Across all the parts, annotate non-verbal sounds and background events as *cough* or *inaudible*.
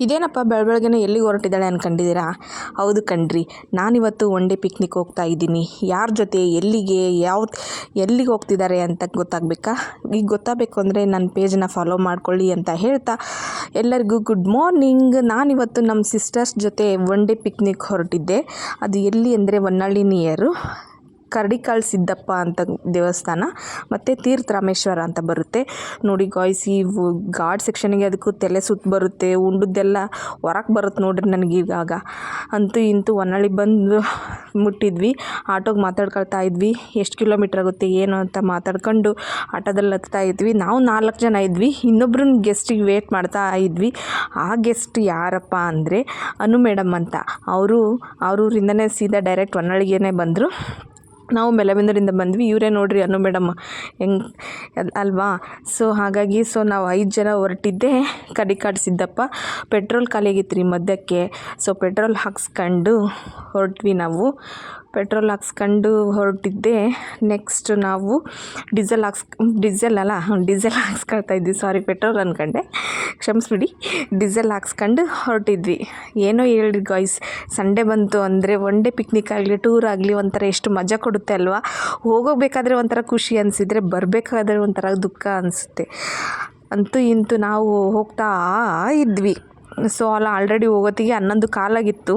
ಇದೇನಪ್ಪ ಬೆಳ ಬೆಳಗ್ಗೆನೆ ಎಲ್ಲಿಗೆ ಹೊರಟಿದ್ದಾಳೆ ಅನ್ಕೊಂಡಿದ್ದೀರಾ? ಹೌದು ಕಣ್ರಿ, ನಾನಿವತ್ತು ಒನ್ ಡೇ ಪಿಕ್ನಿಕ್ ಹೋಗ್ತಾ ಇದ್ದೀನಿ. ಯಾರ ಜೊತೆ, ಎಲ್ಲಿಗೆ, ಯಾವ, ಎಲ್ಲಿಗೆ ಹೋಗ್ತಿದ್ದಾರೆ ಅಂತ ಗೊತ್ತಾಗಬೇಕಾ? ಈಗ ಗೊತ್ತಾಗಬೇಕು ಅಂದರೆ ನನ್ನ ಪೇಜನ್ನ ಫಾಲೋ ಮಾಡ್ಕೊಳ್ಳಿ ಅಂತ ಹೇಳ್ತಾ ಎಲ್ಲರಿಗೂ ಗುಡ್ ಮಾರ್ನಿಂಗ್ ನಾನಿವತ್ತು ನಮ್ಮ ಸಿಸ್ಟರ್ಸ್ ಜೊತೆ ಒನ್ ಡೇ ಪಿಕ್ನಿಕ್ ಹೊರಟಿದ್ದೆ. ಅದು ಎಲ್ಲಿ ಅಂದರೆ ಹೊನ್ನಾಳಿ ನಿಯರು ಕರಡಿಕಾಳು ಸಿದ್ದಪ್ಪ ಅಂತ ದೇವಸ್ಥಾನ, ಮತ್ತು ತೀರ್ಥ ರಾಮೇಶ್ವರ ಅಂತ ಬರುತ್ತೆ. ನೋಡಿ ಗಾಯ್ಸ್ ಈ ಗಾಡ್ ಸೆಕ್ಷನಿಗೆ ಅದಕ್ಕೂ ತಲೆ ಸುತ್ತ ಬರುತ್ತೆ, ಉಂಡದ್ದೆಲ್ಲ ಹೊರಕ್ಕೆ ಬರುತ್ತೆ ನೋಡ್ರಿ ನನಗೆ ಇವಾಗ ಅಂತೂ ಇಂತೂ ಹೊನ್ನಳ್ಳಿ ಬಂದು ಮುಟ್ಟಿದ್ವಿ, ಆಟೋಗೆ ಮಾತಾಡ್ಕೊಳ್ತಾ ಇದ್ವಿ, ಎಷ್ಟು ಕಿಲೋಮೀಟ್ರ್ ಆಗುತ್ತೆ, ಏನು ಅಂತ ಮಾತಾಡ್ಕೊಂಡು ಆಟೋದಲ್ಲಿ ಹತ್ತಾ ಇದ್ವಿ. ನಾವು ನಾಲ್ಕು ಜನ ಇದ್ವಿ ಇನ್ನೊಬ್ರನ್ನ ಗೆಸ್ಟಿಗೆ ವೇಟ್ ಮಾಡ್ತಾ ಇದ್ವಿ. ಆ ಗೆಸ್ಟ್ ಯಾರಪ್ಪ ಅಂದರೆ ಅನು ಮೇಡಮ್ ಅಂತ. ಅವರು ಅವ್ರ ಊರಿಂದನೇ ಸೀದಾ ಡೈರೆಕ್ಟ್ ಹೊನ್ನಾಳಿಗೇನೆ ಬಂದರು. ನಾವು ಮೆಲಬಿಂದರಿಂದ ಬಂದ್ವಿ. ಇವರೇ ನೋಡ್ರಿ ಅನು ಮೇಡಮ್, ಹೆಂಗ್ ಅಲ್- ಅಲ್ವಾ? ಸೊ ಹಾಗಾಗಿ ಸೊ ನಾವು ಐದು ಜನ ಹೊರಟಿದ್ದೆ. ಕಡಿಕಾಡು ಸಿದ್ದಪ್ಪ, ಪೆಟ್ರೋಲ್ ಖಾಲಿಯಾಗಿತ್ತು ರೀ ಮಧ್ಯಕ್ಕೆ. ಸೊ ಪೆಟ್ರೋಲ್ ಹಾಕ್ಸ್ಕೊಂಡು ಹೊರಟ್ವಿ ನಾವು. ಪೆಟ್ರೋಲ್ ಹಾಕ್ಸ್ಕೊಂಡು ಹೊರಟಿದ್ದೆ. ನೆಕ್ಸ್ಟ್ ನಾವು ಡೀಸೆಲ್ ಹಾಕ್ಸ್, ಡೀಸೆಲ್ ಅಲ್ಲ, ಡೀಸೆಲ್ ಹಾಕ್ಸ್ಕೊಳ್ತಾ ಇದ್ವಿ. ಸಾರಿ ಪೆಟ್ರೋಲ್ ಅಂದ್ಕೊಂಡೆ ಕ್ಷಮಿಸ್ಬಿಡಿ. ಡೀಸೆಲ್ ಹಾಕ್ಸ್ಕೊಂಡು ಹೊರಟಿದ್ವಿ. ಏನೋ ಹೇಳಿ ಗಾಯ್ಸ್ ಸಂಡೇ ಬಂತು ಅಂದರೆ ಒನ್ ಡೇ ಪಿಕ್ನಿಕ್ ಆಗಲಿ ಟೂರ್ ಆಗಲಿ ಒಂಥರ ಎಷ್ಟು ಮಜಾ ಕೊಡುತ್ತೆ ಅಲ್ವಾ? ಹೋಗೋಬೇಕಾದ್ರೆ ಒಂಥರ ಖುಷಿ ಅನಿಸಿದರೆ ಬರಬೇಕಾದ್ರೆ ಒಂಥರ ದುಃಖ ಅನಿಸುತ್ತೆ. ಅಂತೂ ಇಂತೂ ನಾವು ಹೋಗ್ತಾ ಇದ್ವಿ. ಸೊ ಅಲ್ಲ ಆಲ್ರೆಡಿ ಹೋಗೋತ್ತಿಗೆ ಹನ್ನೊಂದು ಕಾಲಾಗಿತ್ತು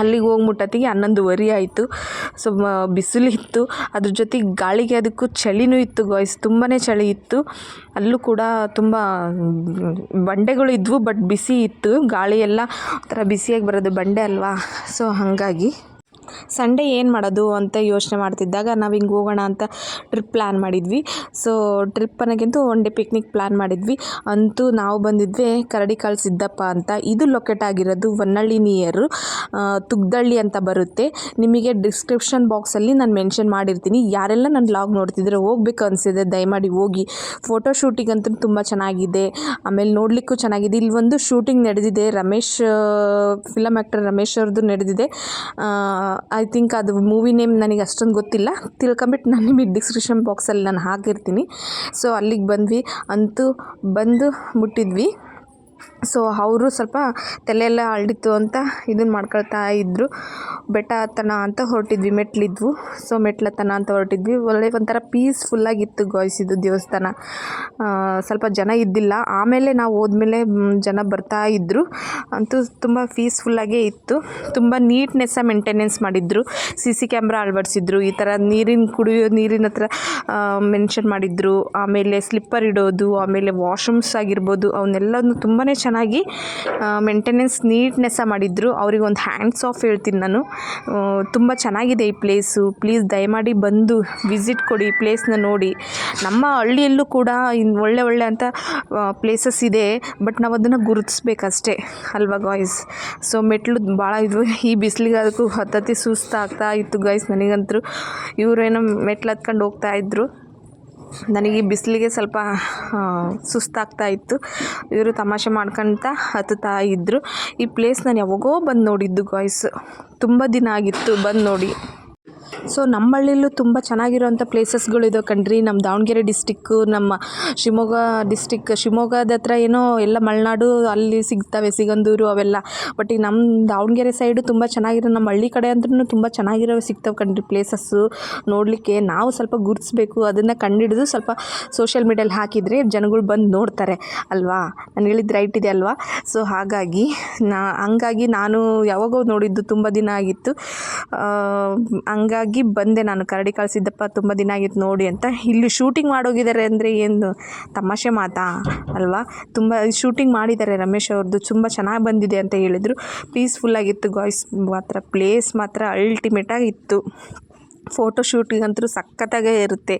ಅಲ್ಲಿಗೆ ಹೋಗಿ ಮುಟ್ಟತ್ತಿಗೆ ಹನ್ನೊಂದುವರೆ ಆಯಿತು. ಸೊ ಬಿಸಿಲು ಇತ್ತು. ಅದ್ರ ಜೊತೆಗೆ ಗಾಳಿಗೆ ಅದಕ್ಕೂ ಚಳಿನೂ ಇತ್ತು ಗಾಯ್ಸ್ ತುಂಬಾ ಚಳಿ ಇತ್ತು. ಅಲ್ಲೂ ಕೂಡ ತುಂಬ ಬಂಡೆಗಳು ಇದ್ವು ಬಟ್ ಬಿಸಿ ಇತ್ತು. ಗಾಳಿ ಎಲ್ಲ ಒಂಥರ ಬಿಸಿಯಾಗಿ ಬರೋದು ಬಂಡೆ ಅಲ್ವಾ? ಸೊ ಹಾಗಾಗಿ ಸಂಡೇ ಏನು ಮಾಡೋದು ಅಂತ ಯೋಚನೆ ಮಾಡ್ತಿದ್ದಾಗ ನಾವು ಹಿಂಗೆ ಹೋಗೋಣ ಅಂತ ಟ್ರಿಪ್ ಪ್ಲ್ಯಾನ್ ಮಾಡಿದ್ವಿ. ಸೊ ಟ್ರಿಪ್ ಅನ್ನೋಕ್ಕಿಂತ ಒನ್ ಡೇ ಪಿಕ್ನಿಕ್ ಪ್ಲ್ಯಾನ್ ಮಾಡಿದ್ವಿ. ಅಂತೂ ನಾವು ಬಂದಿದ್ವಿ ಕರಡಿಕಾಳು ಸಿದ್ದಪ್ಪ ಅಂತ. ಇದು ಲೊಕೇಟ್ ಆಗಿರೋದು ಹೊನ್ನಳ್ಳಿ ನಿಯರು ತುಗ್ದಳ್ಳಿ ಅಂತ ಬರುತ್ತೆ. ನಿಮಗೆ ಡಿಸ್ಕ್ರಿಪ್ಷನ್ ಬಾಕ್ಸಲ್ಲಿ ನಾನು ಮೆನ್ಷನ್ ಮಾಡಿರ್ತೀನಿ. ಯಾರೆಲ್ಲ ನನ್ನ ಲಾಗ್ ನೋಡ್ತಿದ್ರೆ ಹೋಗ್ಬೇಕು ಅನಿಸಿದೆ, ದಯಮಾಡಿ ಹೋಗಿ. ಫೋಟೋ ಶೂಟಿಂಗ್ ಅಂತೂ ತುಂಬ ಚೆನ್ನಾಗಿದೆ. ಆಮೇಲೆ ನೋಡಲಿಕ್ಕೂ ಚೆನ್ನಾಗಿದೆ. ಇಲ್ಲಿ ಒಂದು ಶೂಟಿಂಗ್ ನಡೆದಿದೆ. ರಮೇಶ್ ಫಿಲಮ್ ಆ್ಯಕ್ಟರ್ ರಮೇಶ್ ಅವ್ರದ್ದು ನಡೆದಿದೆ. ಐ ಥಿಂಕ್ ಅದು ಮೂವಿ ನೇಮ್ ನನಗೆ ಅಷ್ಟೊಂದು ಗೊತ್ತಿಲ್ಲ. ತಿಳ್ಕೊಂಬಿಟ್ಟು ನಾನು ನಿಮಗೆ ಡಿಸ್ಕ್ರಿಪ್ಷನ್ ಬಾಕ್ಸಲ್ಲಿ ನಾನು ಹಾಕಿರ್ತೀನಿ. ಸೊ ಅಲ್ಲಿಗೆ ಬಂದ್ವಿ. ಅಂತೂ ಬಂದು ಮುಟ್ಟಿದ್ವಿ. ಸೊ ಅವರು ಸ್ವಲ್ಪ ತಲೆಯೆಲ್ಲ ಎಲ್ಲ ಹರಡಿತ್ತು ಅಂತ ಇದನ್ನ ಮಾಡ್ಕೊಳ್ತಾ ಇದ್ದರು ಬೆಟ್ಟ ಹತ್ತಣ ಅಂತ ಹೊರಟಿದ್ವಿ, ಮೆಟ್ಲಿದ್ವು. ಸೊ ಮೆಟ್ಲು ಹತ್ತನ ಅಂತ ಹೊರಟಿದ್ವಿ. ಒಳ್ಳೆ ಒಂಥರ ಪೀಸ್ಫುಲ್ಲಾಗಿತ್ತು ಗಾಯ್ಸ್ ಇದು ದೇವಸ್ಥಾನ. ಸ್ವಲ್ಪ ಜನ ಇದ್ದಿಲ್ಲ. ಆಮೇಲೆ ನಾವು ಹೋದ್ಮೇಲೆ ಜನ ಬರ್ತಾ ಇದ್ದರು ಅಂತೂ ತುಂಬ ಪೀಸ್ಫುಲ್ಲಾಗೇ ಇತ್ತು. ತುಂಬ ನೀಟ್ನೆಸ್ಸ ಮೇಂಟೆನೆನ್ಸ್ ಮಾಡಿದ್ರು. ಸಿ ಸಿ ಕ್ಯಾಮ್ರಾ ಅಳವಡಿಸಿದ್ರು. ಈ ಥರ ನೀರಿನ ಕುಡಿಯೋ, ನೀರಿನ ಹತ್ರ ಮೆನ್ಷನ್ ಮಾಡಿದ್ರು. ಆಮೇಲೆ ಸ್ಲಿಪ್ಪರ್ ಇಡೋದು, ಆಮೇಲೆ ವಾಶ್ರೂಮ್ಸ್ ಆಗಿರ್ಬೋದು, ಅವನ್ನೆಲ್ಲನೂ ತುಂಬಾ ಚೆನ್ನಾಗಿ ಮೇಂಟೆನೆನ್ಸ್ ನೀಟ್ನೆಸ್ಸ ಮಾಡಿದ್ರು. ಅವ್ರಿಗೆ ಒಂದು ಹ್ಯಾಂಡ್ಸ್ ಆಫ್ ಹೇಳ್ತೀನಿ ನಾನು. ತುಂಬ ಚೆನ್ನಾಗಿದೆ ಈ ಪ್ಲೇಸು ಪ್ಲೀಸ್ ದಯಮಾಡಿ ಬಂದು ವಿಸಿಟ್ ಕೊಡಿ ಪ್ಲೇಸ್ನ ನೋಡಿ. ನಮ್ಮ ಹಳ್ಳಿಯಲ್ಲೂ ಕೂಡ ಇನ್ನು ಒಳ್ಳೆ ಒಳ್ಳೆ ಅಂತ ಪ್ಲೇಸಸ್ ಇದೆ. ಬಟ್ ನಾವು ಅದನ್ನು ಗುರುತಿಸ್ಬೇಕಷ್ಟೇ. ಅಲ್ವಾ ಗಾಯ್ಸ್ ಸೊ ಮೆಟ್ಲು ಭಾಳ ಇದ್ವು ಈ ಬಿಸಿಲಿಗೆ ಅದಕ್ಕೂ ಹತ್ತತ್ತಿ ಸುಸ್ತಾಗ್ತಾ ಇತ್ತು ಗಾಯ್ಸ್ ನನಗಂತೂ. ಇವರೇನೋ ಮೆಟ್ಲು ಹತ್ಕೊಂಡು ಹೋಗ್ತಾ ಇದ್ರು. ನನಗೆ ಈ ಬಿಸಿಲಿಗೆ ಸ್ವಲ್ಪ ಸುಸ್ತಾಗ್ತಾ ಇತ್ತು. ಇವರು ತಮಾಷೆ ಮಾಡ್ಕೊಳ್ತಾ ಹತ್ತುತ್ತಾ ಇದ್ದರು ಈ ಪ್ಲೇಸ್ ನಾನು ಯಾವಾಗೋ ಬಂದು ನೋಡಿದ್ದು ಗಾಯ್ಸ್ ತುಂಬ ದಿನ ಆಗಿತ್ತು ಬಂದು ನೋಡಿ. ಸೊ ನಮ್ಮ ಹಳ್ಳಿಲೂ ತುಂಬ ಚೆನ್ನಾಗಿರೋಂಥ ಪ್ಲೇಸಸ್ಗಳಿದಾವೆ ಕಣ್ರಿ. ನಮ್ಮ ದಾವಣಗೆರೆ ಡಿಸ್ಟಿಕ್ಕು ನಮ್ಮ ಶಿವಮೊಗ್ಗ ಡಿಸ್ಟಿಕ್ ಶಿವಮೊಗ್ಗದ ಹತ್ರ ಏನೋ ಎಲ್ಲ ಮಲೆನಾಡು ಅಲ್ಲಿ ಸಿಗ್ತವೆ ಸಿಗಂದೂರು ಅವೆಲ್ಲ. ಬಟ್ ಈಗ ನಮ್ಮ ದಾವಣಗೆರೆ ಸೈಡು ತುಂಬ ಚೆನ್ನಾಗಿರೋ ನಮ್ಮ ಹಳ್ಳಿ ಕಡೆ ಅಂದ್ರೂ ತುಂಬ ಚೆನ್ನಾಗಿರೋ ಸಿಗ್ತವೆ ಕಣ್ರಿ ಪ್ಲೇಸಸ್ಸು ನೋಡಲಿಕ್ಕೆ ನಾವು ಸ್ವಲ್ಪ ಗುರುತಿಸ್ಬೇಕು ಅದನ್ನು ಕಂಡಿಡಿದು ಸ್ವಲ್ಪ ಸೋಷಿಯಲ್ ಮೀಡಿಯಲ್ಲಿ ಹಾಕಿದರೆ ಜನಗಳು ಬಂದು ನೋಡ್ತಾರೆ ಅಲ್ವಾ? ನಾನು ಹೇಳಿದ್ದು ರೈಟ್ ಇದೆ ಅಲ್ವಾ? ಸೊ ಹಾಗಾಗಿ ನಾ ಹಂಗಾಗಿ ನಾನು ಯಾವಾಗೋ ನೋಡಿದ್ದು ತುಂಬ ದಿನ ಆಗಿತ್ತು. ಆ, ಹಂಗಾಗಿ ಬಂದೆ ನಾನು ಕರಡಿ ಕಳಿಸಿದ್ದಪ್ಪ ತುಂಬ ದಿನ ಆಗಿತ್ತು ನೋಡಿ ಅಂತ. ಇಲ್ಲಿ ಶೂಟಿಂಗ್ ಮಾಡೋಗಿದ್ದಾರೆ ಅಂದರೆ ಏನು? ತಮಾಷೆ ಮಾತಾ? ಅಲ್ವಾ? ತುಂಬ ಶೂಟಿಂಗ್ ಮಾಡಿದ್ದಾರೆ ರಮೇಶ್ ಅವ್ರದ್ದು ತುಂಬ ಚೆನ್ನಾಗಿ ಬಂದಿದೆ ಅಂತ ಹೇಳಿದರು. ಪೀಸ್ಫುಲ್ಲಾಗಿತ್ತು ಗಾಯ್ಸ್ ಮಾತ್ರ ಪ್ಲೇಸ್ ಮಾತ್ರ ಅಲ್ಟಿಮೇಟಾಗಿತ್ತು ಫೋಟೋ ಶೂಟಿಗಂತೂ ಸಖತ್ತಾಗೇ ಇರುತ್ತೆ.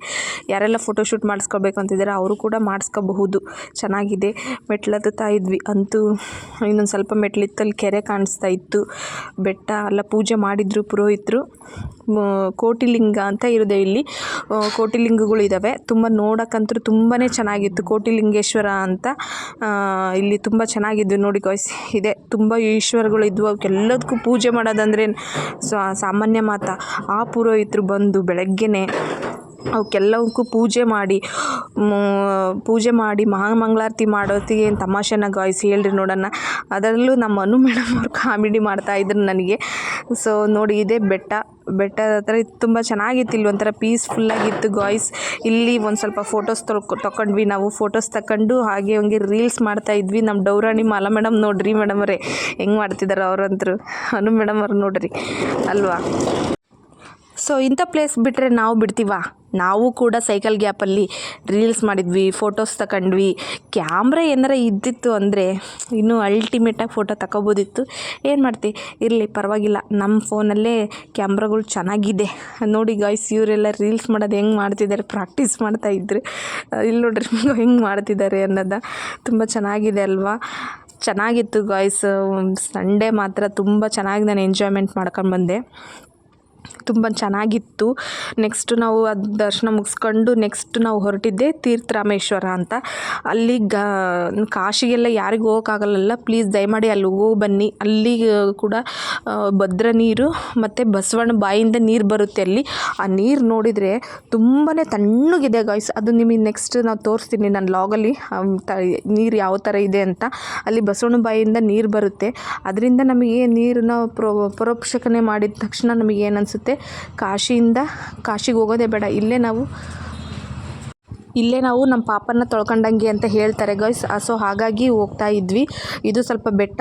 ಯಾರೆಲ್ಲ ಫೋಟೋ ಶೂಟ್ ಮಾಡಿಸ್ಕೋಬೇಕು ಅಂತಿದ್ದಾರೆ ಅವರು ಕೂಡ ಮಾಡಿಸ್ಕೋಬಹುದು. ಚೆನ್ನಾಗಿದೆ. ಮೆಟ್ಲು ಹತ್ತುತ್ತಾ ಇದ್ವಿ ಅಂತೂ ಇನ್ನೊಂದು ಸ್ವಲ್ಪ ಮೆಟ್ಲಿತ್ತಲ್ಲಿ ಕೆರೆ ಕಾಣಿಸ್ತಾ ಇತ್ತು. ಬೆಟ್ಟ ಎಲ್ಲ ಪೂಜೆ ಮಾಡಿದ್ರು ಪುರೋಹಿತರು. ಕೋಟಿಲಿಂಗ ಅಂತ ಇರೋದೇ ಇಲ್ಲಿ. ಕೋಟಿಲಿಂಗಗಳು ಇದ್ದಾವೆ ತುಂಬ ನೋಡೋಕ್ಕಂತೂ ತುಂಬಾ ಚೆನ್ನಾಗಿತ್ತು. ಕೋಟಿಲಿಂಗೇಶ್ವರ ಅಂತ ಇಲ್ಲಿ ತುಂಬ ಚೆನ್ನಾಗಿದ್ದು ನೋಡಿ ಗಾಯ್ಸ್ ಇದೆ. ತುಂಬ ಈಶ್ವರಗಳು ಇದ್ವು. ಅವಕ್ಕೆಲ್ಲದಕ್ಕೂ ಪೂಜೆ ಮಾಡೋದಂದ್ರೆ ಸಾಮಾನ್ಯ ಮಾತ. ಆ ಪುರೋಹಿತರು ಬಂದು ಬೆಳಗ್ಗೆನೆ ಅವಕ್ಕೆಲ್ಲವಕ್ಕೂ ಪೂಜೆ ಮಾಡಿ ಪೂಜೆ ಮಾಡಿ ಮಹಾಮಂಗಳಾರತಿ ಮಾಡೋತ್ತಿಗೆ ಏನು ತಮಾಷೆನ ಗಾಯ್ಸ್ ಹೇಳ್ರಿ ನೋಡೋಣ ಅದರಲ್ಲೂ ನಮ್ಮ ಅನು ಮೇಡಮ್ ಅವ್ರು ಕಾಮಿಡಿ ಮಾಡ್ತಾ ಇದ್ರು ನನಗೆ. ಸೊ ನೋಡಿ ಇದೇ ಬೆಟ್ಟ. ಬೆಟ್ಟದ ಹತ್ರ ತುಂಬ ಚೆನ್ನಾಗಿತ್ತು, ಇಲ್ಲಿ ಒಂಥರ ಪೀಸ್ಫುಲ್ಲಾಗಿತ್ತು ಗಾಯ್ಸ್ ಇಲ್ಲಿ ಒಂದು ಸ್ವಲ್ಪ ಫೋಟೋಸ್ ತೊಳ್ಕೊ ತೊಗೊಂಡ್ವಿ ನಾವು. ಫೋಟೋಸ್ ತಗೊಂಡು ಹಾಗೆ ಹಂಗೆ ರೀಲ್ಸ್ ಮಾಡ್ತಾ ಇದ್ವಿ. ನಮ್ಮ ಡೌರಾಣಿ ಮಾಲಾ ಮೇಡಮ್ ನೋಡ್ರಿ ಮೇಡಮ್ ಅವರೇ. ಹೆಂಗೆ ಮಾಡ್ತಿದ್ದಾರೆ ಅವ್ರಂತರು. ಅನು ಮೇಡಮ್ ಅವ್ರು ನೋಡ್ರಿ. ಅಲ್ವಾ? ಸೊ ಇಂಥ ಪ್ಲೇಸ್ ಬಿಟ್ಟರೆ ನಾವು ಬಿಡ್ತೀವಾ? ನಾವು ಕೂಡ ಸೈಕಲ್ ಗ್ಯಾಪಲ್ಲಿ ರೀಲ್ಸ್ ಮಾಡಿದ್ವಿ ಫೋಟೋಸ್ ತಗೊಂಡ್ವಿ ಕ್ಯಾಮ್ರ ಏನಾರ ಇದ್ದಿತ್ತು ಅಂದರೆ ಇನ್ನೂ ಅಲ್ಟಿಮೇಟಾಗಿ ಫೋಟೋ ತಗೋಬೋದಿತ್ತು ಏನು ಮಾಡ್ತಿ? ಇರಲಿ, ಪರವಾಗಿಲ್ಲ. ನಮ್ಮ ಫೋನಲ್ಲೇ ಕ್ಯಾಮ್ರಾಗಳು ಚೆನ್ನಾಗಿದೆ. ನೋಡಿ ಗಾಯ್ಸ್ ಇವರೆಲ್ಲ ರೀಲ್ಸ್ ಮಾಡೋದು ಹೆಂಗೆ ಮಾಡ್ತಿದ್ದಾರೆ ಪ್ರಾಕ್ಟೀಸ್ ಮಾಡ್ತಾ ಇದ್ರು. ಇಲ್ಲಿ ನೋಡ್ರಿ *laughs* ಹೆಂಗೆ ಮಾಡ್ತಿದ್ದಾರೆ ಅನ್ನೋದ. ತುಂಬ ಚೆನ್ನಾಗಿದೆ ಅಲ್ವಾ? ಚೆನ್ನಾಗಿತ್ತು ಗಾಯ್ಸ್ ಸಂಡೇ ಮಾತ್ರ ತುಂಬ ಚೆನ್ನಾಗಿ ನಾನು ಎಂಜಾಯ್ಮೆಂಟ್ ಮಾಡ್ಕೊಂಡು ಬಂದೆ. ತುಂಬ ಚೆನ್ನಾಗಿತ್ತು. ನೆಕ್ಸ್ಟ್ ನಾವು ಅದು ದರ್ಶನ ಮುಗಿಸ್ಕೊಂಡು ನೆಕ್ಸ್ಟ್ ನಾವು ಹೊರಟಿದ್ದೆ ತೀರ್ಥರಾಮೇಶ್ವರ ಅಂತ. ಅಲ್ಲಿ ಗ, ಕಾಶಿಗೆಲ್ಲ ಯಾರಿಗೂ ಹೋಗೋಕ್ಕಾಗಲ್ಲಲ್ಲ ಪ್ಲೀಸ್ ದಯಮಾಡಿ ಅಲ್ಲಿ ಹೋಗಿ ಬನ್ನಿ. ಅಲ್ಲಿ ಕೂಡ ಭದ್ರ ನೀರು ಮತ್ತು ಬಸವಣ್ಣ ಬಾಯಿಂದ ನೀರು ಬರುತ್ತೆ ಅಲ್ಲಿ. ಆ ನೀರು ನೋಡಿದರೆ ತುಂಬಾ ತಣ್ಣಗಿದೆ ಗಾಯ್ಸ್ ಅದು ನಿಮಗೆ ನೆಕ್ಸ್ಟ್ ನಾವು ತೋರಿಸ್ತೀನಿ ನನ್ನ ಲಾಗಲ್ಲಿ ನೀರು ಯಾವ ಥರ ಇದೆ ಅಂತ. ಅಲ್ಲಿ ಬಸವಣ್ಣ ಬಾಯಿಂದ ನೀರು ಬರುತ್ತೆ. ಅದರಿಂದ ನಮಗೆ ನೀರನ್ನ ಪ್ರೋ ಪರೋಕ್ಷಣೆ ಮಾಡಿದ ತಕ್ಷಣ ನಮಗೆ ಏನು ಅನಿಸುತ್ತೆ. ಕಾಶಿಯಿಂದ ಕಾಶಿಗೆ ಹೋಗೋದೇ ಬೇಡ. ಇಲ್ಲೇ ನಾವು ಇಲ್ಲೇ ನಾವು ನಮ್ಮ ಪಾಪನ ತೊಳ್ಕೊಂಡಂಗೆ ಅಂತ ಹೇಳ್ತಾರೆ ಗೈಸ್ ಸೊ ಹಾಗಾಗಿ ಹೋಗ್ತಾ ಇದ್ವಿ. ಇದು ಸ್ವಲ್ಪ ಬೆಟ್ಟ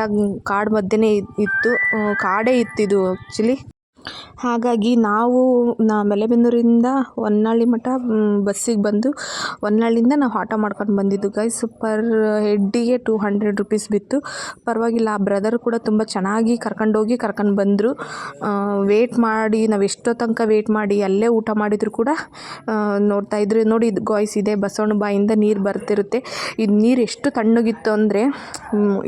ಕಾಡು ಮಧ್ಯೆನೇ ಇತ್ತು. ಕಾಡೇ ಇತ್ತು ಇದು ಆ್ಯಕ್ಚುಲಿ ಹಾಗಾಗಿ ನಾವು ನಾ ಮಲೆಬೆನ್ನೂರಿಂದ ಹೊನ್ನಾಳಿ ಮಠ ಬಸ್ಸಿಗೆ ಬಂದು ಹೊನ್ನಾಳಿಯಿಂದ ನಾವು ಆಟೋ ಮಾಡ್ಕೊಂಡು ಬಂದಿದ್ದು. ಗೈಸ್ ಪರ್ ಹೆಡ್ಡಿಗೆ ಟೂ ಹಂಡ್ರೆಡ್ ರುಪೀಸ್ ಬಿತ್ತು. ಪರವಾಗಿಲ್ಲ, ಆ ಬ್ರದರ್ ಕೂಡ ತುಂಬ ಚೆನ್ನಾಗಿ ಕರ್ಕೊಂಡೋಗಿ ಕರ್ಕೊಂಡು ಬಂದರು. ವೇಟ್ ಮಾಡಿ, ನಾವು ಎಷ್ಟೋ ತನಕ ವೇಟ್ ಮಾಡಿ, ಅಲ್ಲೇ ಊಟ ಮಾಡಿದ್ರು ಕೂಡ ನೋಡ್ತಾ ಇದ್ರು. ನೋಡಿ, ಇದು ಗಾಯ್ಸ್ ಇದೆ ಬಸವಣ್ಣ ಬಾಯಿಂದ ನೀರು ಬರ್ತಿರುತ್ತೆ. ಇದು ನೀರು ಎಷ್ಟು ತಣ್ಣಗಿತ್ತು ಅಂದರೆ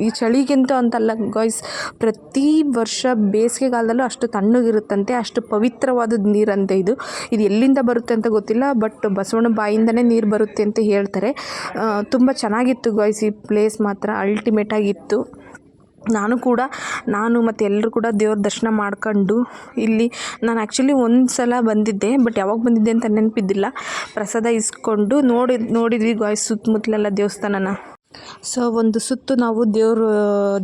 ಈ ಚಳಿಗಿಂತ ಅಂತಲ್ಲ ಗಾಯ್ಸ್ ಪ್ರತಿ ವರ್ಷ ಬೇಸಿಗೆಗಾಲದಲ್ಲೂ ಅಷ್ಟು ತಣ್ಣಗಿರುತ್ತಂತೆ ಅಷ್ಟು ಪವಿತ್ರವಾದ ನೀರಂತೆ ಇದು. ಇದು ಎಲ್ಲಿಂದ ಬರುತ್ತೆ ಅಂತ ಗೊತ್ತಿಲ್ಲ, ಬಟ್ ಬಸವಣ್ಣ ಬಾಯಿಂದನೇ ನೀರು ಬರುತ್ತೆ ಅಂತ ಹೇಳ್ತಾರೆ. ತುಂಬ ಚೆನ್ನಾಗಿತ್ತು ಗಾಯ್ಸ್ ಈ ಪ್ಲೇಸ್ ಮಾತ್ರ ಅಲ್ಟಿಮೇಟ್ ಆಗಿತ್ತು. ನಾನು ಕೂಡ, ನಾನು ಮತ್ತು ಎಲ್ಲರೂ ಕೂಡ ದೇವ್ರ ದರ್ಶನ ಮಾಡ್ಕೊಂಡು ಇಲ್ಲಿ, ನಾನು ಆ್ಯಕ್ಚುಲಿ ಒಂದು ಸಲ ಬಂದಿದ್ದೆ, ಬಟ್ ಯಾವಾಗ ಬಂದಿದ್ದೆ ಅಂತ ನೆನಪಿದ್ದಿಲ್ಲ. ಪ್ರಸಾದ ಇಸ್ಕೊಂಡು ನೋಡಿ, ನೋಡಿದ್ವಿ ಗಾಯ್ಸ್ ಸುತ್ತಮುತ್ತಲೆಲ್ಲ ದೇವಸ್ಥಾನನ. ಸೊ, ಒಂದು ಸುತ್ತು ನಾವು ದೇವರು,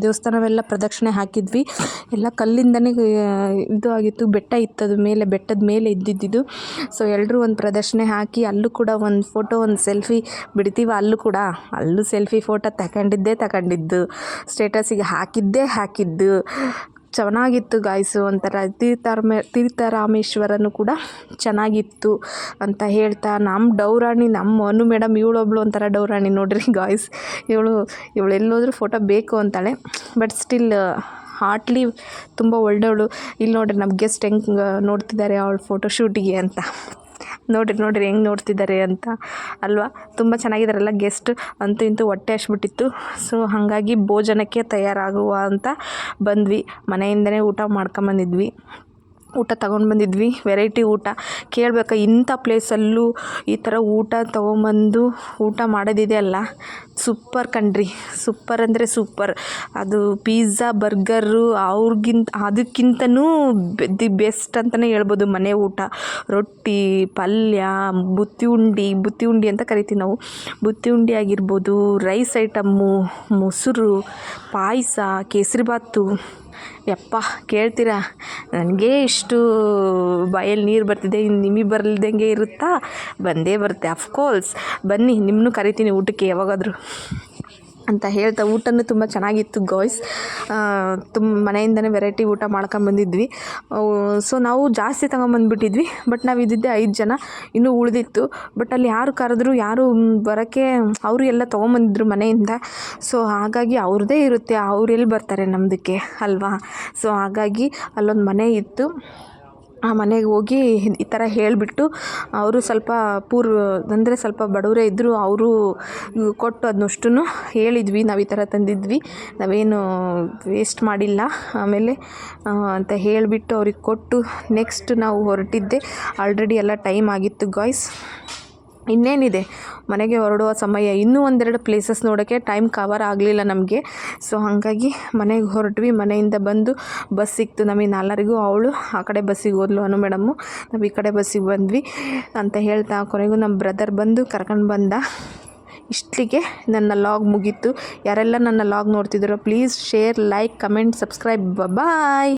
ದೇವಸ್ಥಾನವೆಲ್ಲ ಪ್ರದಕ್ಷಿಣೆ ಹಾಕಿದ್ವಿ. ಎಲ್ಲ ಕಲ್ಲಿಂದನೇ ಇದು ಆಗಿತ್ತು. ಬೆಟ್ಟ ಇತ್ತು ಅದು ಮೇಲೆ, ಬೆಟ್ಟದ ಮೇಲೆ ಇದ್ದಿದ್ದು ಸೊ ಎಲ್ಲರೂ ಒಂದು ಪ್ರದಕ್ಷಿಣೆ ಹಾಕಿ ಅಲ್ಲೂ ಕೂಡ ಒಂದು ಫೋಟೋ, ಒಂದು ಸೆಲ್ಫಿ ಬಿಡ್ತೀವ ಅಲ್ಲೂ ಕೂಡ. ಅಲ್ಲೂ ಸೆಲ್ಫಿ ಫೋಟೋ ತಗೊಂಡಿದ್ದೇ ತಗೊಂಡಿದ್ದು. ಸ್ಟೇಟಸಿಗೆ ಹಾಕಿದ್ದೇ ಹಾಕಿದ್ದು. ಚೆನ್ನಾಗಿತ್ತು ಗಾಯ್ಸು ಒಂಥರ ತೀರ್ಥಾರ್ಮೆ, ತೀರ್ಥರಾಮೇಶ್ವರನು ಕೂಡ ಚೆನ್ನಾಗಿತ್ತು ಅಂತ ಹೇಳ್ತಾ ನಮ್ಮ ಡೌರಾಣಿ ನಮ್ಮ ಅನು ಮೇಡಮ್ ಇವಳೊಬ್ಳು ಒಂಥರ ಡೌರಾಣಿ ನೋಡ್ರಿ ಗಾಯ್ಸ್ ಇವಳು ಇವಳು ಎಲ್ಲೋದ್ರೂ ಫೋಟೋ ಬೇಕು ಅಂತಾಳೆ. ಬಟ್ ಸ್ಟಿಲ್ ಹಾರ್ಟ್ಲಿ ತುಂಬ ಒಳ್ಳೆಯವಳು. ಇಲ್ಲಿ ನೋಡ್ರಿ ನಮ್ಮ ಗೆಸ್ಟ್ ಹೆಂಗೆ ನೋಡ್ತಿದ್ದಾರೆ ಅವಳು ಫೋಟೋ ಶೂಟಿಗೆ ಅಂತ. ನೋಡ್ರಿ, ನೋಡಿರಿ ಹೆಂಗೆ ನೋಡ್ತಿದ್ದಾರೆ ಅಂತ. ಅಲ್ವಾ? ತುಂಬ ಚೆನ್ನಾಗಿದ್ದಾರಲ್ಲ ಗೆಸ್ಟ್ ಅಂತೂ ಇಂತೂ ಹೊಟ್ಟೆ ಹಚ್ಬಿಟ್ಟಿತ್ತು ಸೊ ಹಾಗಾಗಿ ಭೋಜನಕ್ಕೆ ತಯಾರಾಗುವ ಅಂತ ಬಂದ್ವಿ. ಮನೆಯಿಂದನೇ ಊಟ ಮಾಡ್ಕೊಂಬಂದಿದ್ವಿ. ಊಟ ತಗೊಂಡು ಬಂದಿದ್ವಿ ವೆರೈಟಿ ಊಟ. ಕೇಳಬೇಕಾ, ಇಂಥ ಪ್ಲೇಸಲ್ಲೂ ಈ ಥರ ಊಟ ತೊಗೊಂಬಂದು ಊಟ ಮಾಡೋದಿದೆ ಅಲ್ಲ? ಸೂಪರ್ ಕಣ್ರಿ ಸೂಪರ್ ಅಂದರೆ ಸೂಪರ್ ಅದು ಪಿಜ್ಜಾ ಬರ್ಗರು ಅವ್ರಿಗಿಂತ, ಅದಕ್ಕಿಂತನೂ ದಿ ಬೆಸ್ಟ್ ಅಂತಲೇ ಹೇಳ್ಬೋದು ಮನೆ ಊಟ. ರೊಟ್ಟಿ, ಪಲ್ಯ ಬುತ್ತಿ ಉಂಡಿ ಬುತ್ತಿ ಉಂಡಿ ಅಂತ ಕರಿತೀವಿ ನಾವು. ಬುತ್ತಿ ಉಂಡಿ ಆಗಿರ್ಬೋದು ರೈಸ್ ಐಟಮ್ಮು ಮೊಸರು, ಪಾಯಸ, ಕೇಸರಿಬಾತು. ಯಪ್ಪ, ಕೇಳ್ತೀರಾ? ನನಗೆ ಇಷ್ಟು ಬಾಯಲ್ಲಿ ನೀರು ಬರ್ತಿದೆ, ಇನ್ನು ನಿಮಗೆ ಬರಲ್ದಂಗೆ ಇರುತ್ತಾ? ಬಂದೇ ಬರುತ್ತೆ ಅಫ್ಕೋರ್ಸ್ ಬನ್ನಿ ನಿಮ್ಮನ್ನು ಕರಿತೀನಿ ಊಟಕ್ಕೆ ಯಾವಾಗಾದರೂ. ಅಂತ ಹೇಳ್ತಾ ಊಟನೂ ತುಂಬ ಚೆನ್ನಾಗಿತ್ತು ಗಾಯ್ಸ್. ತುಂಬ ಮನೆಯಿಂದನೇ ವೆರೈಟಿ ಊಟ ಮಾಡ್ಕೊಂಬಂದಿದ್ವಿ ಸೊ ನಾವು ಜಾಸ್ತಿ ತಗೊಂಬಂದ್ಬಿಟ್ಟಿದ್ವಿ ಬಟ್ ನಾವು ಇದ್ದಿದ್ದೆ ಐದು ಜನ. ಇನ್ನೂ ಉಳಿದಿತ್ತು. ಬಟ್ ಅಲ್ಲಿ ಯಾರು ಕರೆದ್ರು, ಯಾರು ಬರೋಕ್ಕೆ, ಅವರು ಎಲ್ಲ ತೊಗೊಂಬಂದಿದ್ರು ಮನೆಯಿಂದ. ಸೊ ಹಾಗಾಗಿ ಅವ್ರದ್ದೇ ಇರುತ್ತೆ, ಅವ್ರು ಎಲ್ಲಿ ಬರ್ತಾರೆ ನಮ್ಮದಕ್ಕೆ ಅಲ್ವಾ? ಸೊ ಹಾಗಾಗಿ ಅಲ್ಲೊಂದು ಮನೆ ಇತ್ತು. ಆ ಮನೆಗೆ ಹೋಗಿ ಈ ಥರ ಹೇಳಿಬಿಟ್ಟು ಅವರು ಸ್ವಲ್ಪ ಪೂರ್ ಅಂದರೆ ಸ್ವಲ್ಪ ಬಡವರೇ ಇದ್ದರು ಅವರು ಕೊಟ್ಟು ಅದನ್ನಷ್ಟು ಹೇಳಿದ್ವಿ. ನಾವು ಈ ಥರ ತಂದಿದ್ವಿ. ನಾವೇನು ವೇಸ್ಟ್ ಮಾಡಿಲ್ಲ. ಆಮೇಲೆ ಅಂತ ಹೇಳಿಬಿಟ್ಟು ಅವ್ರಿಗೆ ಕೊಟ್ಟು ನೆಕ್ಸ್ಟ್ ನಾವು ಹೊರಟಿದ್ದೆ. ಆಲ್ರೆಡಿ ಎಲ್ಲ ಟೈಮ್ ಆಗಿತ್ತು ಗಾಯ್ಸ್ ಇನ್ನೇನಿದೆ? ಮನೆಗೆ ಹೊರಡುವ ಸಮಯ. ಇನ್ನೂ ಒಂದೆರಡು ಪ್ಲೇಸಸ್ ನೋಡೋಕ್ಕೆ ಟೈಮ್ ಕವರ್ ಆಗಲಿಲ್ಲ ನಮಗೆ. ಸೊ ಹಾಗಾಗಿ ಮನೆಗೆ ಹೊರಟ್ವಿ. ಮನೆಯಿಂದ ಬಂದು ಬಸ್ ಸಿಕ್ತು ನಮಗೆ ನಾಲ್ವರಿಗೂ. ಅವಳು ಆ ಕಡೆ ಬಸ್ಸಿಗೆ ಹೋದ್ಲು ಅನು ಮೇಡಮ್ಮು ನಾವು ಈ ಕಡೆ ಬಸ್ಸಿಗೆ ಬಂದ್ವಿ ಅಂತ ಹೇಳ್ತಾ ಕೊನೆಗೂ ನಮ್ಮ ಬ್ರದರ್ ಬಂದು ಕರ್ಕೊಂಡು ಬಂದ. ಇಷ್ಟಿಗೆ ನನ್ನ ಲಾಗ್ ಮುಗೀತು. ಯಾರೆಲ್ಲ ನನ್ನ vlog ನೋಡ್ತಿದ್ರು please share like comment subscribe bye